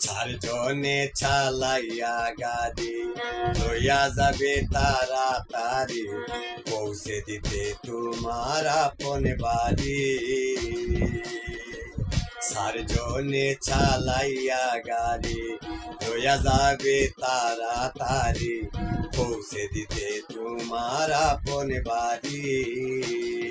চারজনে চালাইয়া গাড়ি, লইয়া যাবে তাড়াতাড়ি। পৌঁছে দিতে তোমার আপন বাড়ি। চারজনে চালাইয়া গাড়ি, লইয়া যাবে তাড়াতাড়ি। পৌঁছে দিতে তোমার আপন বাড়ি।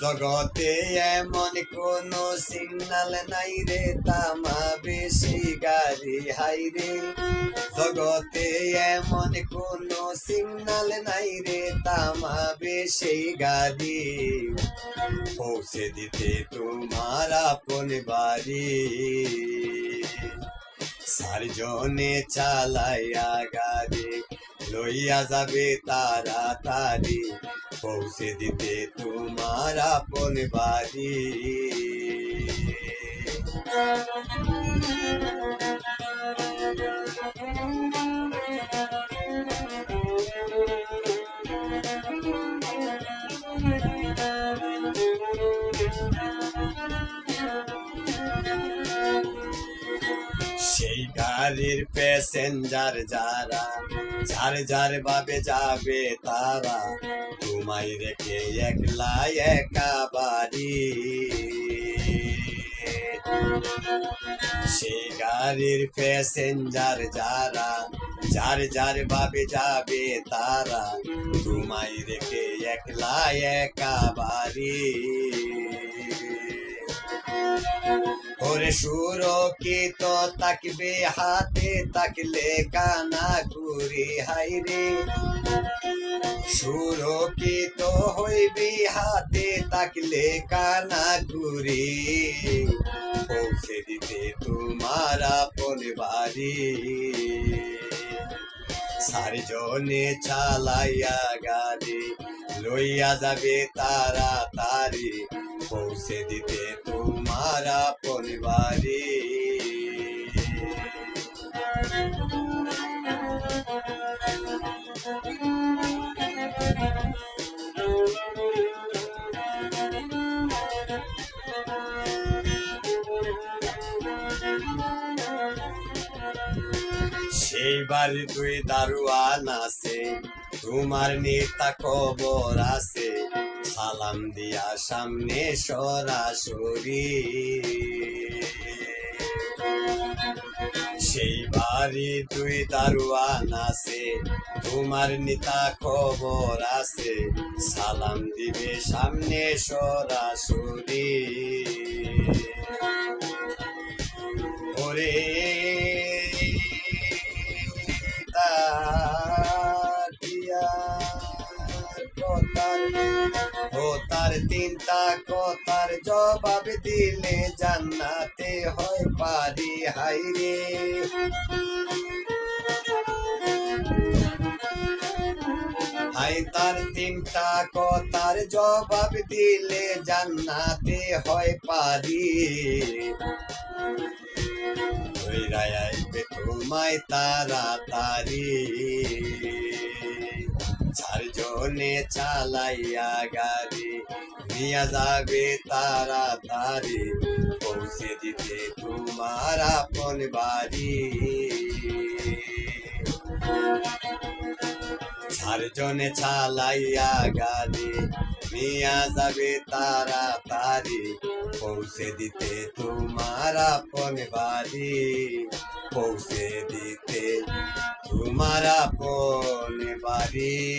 জগতে এমন কোন সিগনাল নাই রে তামা বেশি গাড়ি হাই রে। জগতে এমন কোন সিগনাল নাই রে তামা বেশি গাড়ি। পৌঁছে দিতে তোমার আপন বাড়ি। চারজনে চালাইয়া গাড়ি, লইয়া যাবে তাড়াতাড়ি। পৌঁছে দিতে তোমার আপন বাড়ি। সেই গাড়ির প্যাসেঞ্জার যারা যার যার ভাবে যাবে তারা তোমায় রেখে একলা একা বাড়ি। সে গাড়ির প্যাসেঞ্জার যারা, যার যার ভাবে যাবে তারা তোমায় রেখে একলা একা বাড়ি। ওরে সুরক্ষিত তাকবে হাতে তাকলে কানা ঘুরি হাইরে সুরক্ষিত হইবে, হাতে তাকলে কানা ঘুরি। পৌঁছে দিতে তোমার আপন বাড়ি। চারজনে চালাইয়া গাড়ি, লইয়া যাবে তাড়াতাড়ি। পৌঁছে দিতে তোমার পরিবারে। সেই বাড়ি তুই দারুয়ান আছে তোমার নেতা খবর আছে। সালাম দিয়া সামনে সরাসরি সেই বাড়ি তুই দারুয়ান আছে, তোমার নেতা খবর আছে। সালাম দিবে সামনে সরাসরি ওরে ও তার তিনটা কথার জবাব দিলে জান্নাতে হয় পারি হাইরে হাই তার তিনটা কথার জবাব দিলে জান্নাতে হয় পারি। তোমায় তাড়াতাড়ি। চারজনে চালাইয়া গাড়ি, নিয়া যাবে তারা তাড়াতাড়ি। পৌঁছে দিতে তোমার আপন বাড়ি। চারজনে চালাইয়া গাড়ি, নিয়া যাবে তারা তাড়াতাড়ি। পৌঁছে দিতে তোমার আপন বাড়ি। পৌঁছে দিতে তোমার আপন বাড়ি।